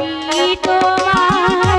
আমি তোমার